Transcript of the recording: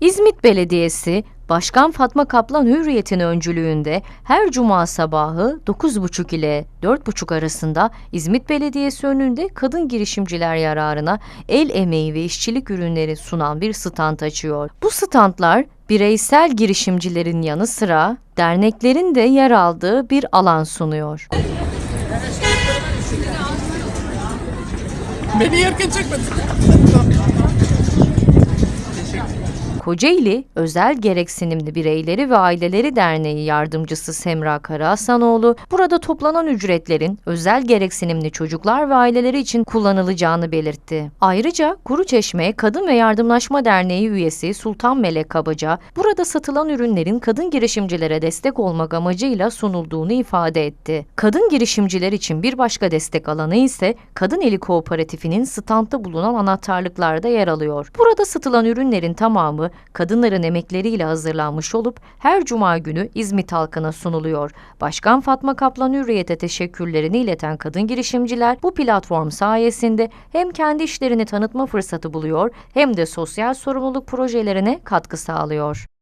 İzmit Belediyesi, Başkan Fatma Kaplan Hürriyet'in öncülüğünde her cuma sabahı 9.30 ile 4.30 arasında İzmit Belediyesi önünde kadın girişimciler yararına el emeği ve işçilik ürünleri sunan bir stand açıyor. Bu standlar bireysel girişimcilerin yanı sıra derneklerin de yer aldığı bir alan sunuyor. Beni yerken çekmedin. Kocaeli Özel Gereksinimli Bireyleri ve Aileleri Derneği yardımcısı Semra Karahasanoğlu, burada toplanan ücretlerin özel gereksinimli çocuklar ve aileleri için kullanılacağını belirtti. Ayrıca Kuruçeşme Kadın ve Yardımlaşma Derneği üyesi Sultan Melek Kabaca, burada satılan ürünlerin kadın girişimcilere destek olmak amacıyla sunulduğunu ifade etti. Kadın girişimciler için bir başka destek alanı ise Kadın Eli Kooperatifi'nin standta bulunan anahtarlıklarda yer alıyor. Burada satılan ürünlerin tamamı kadınların emekleriyle hazırlanmış olup her cuma günü İzmit halkına sunuluyor. Başkan Fatma Kaplan Hürriyet'e teşekkürlerini ileten kadın girişimciler bu platform sayesinde hem kendi işlerini tanıtma fırsatı buluyor hem de sosyal sorumluluk projelerine katkı sağlıyor.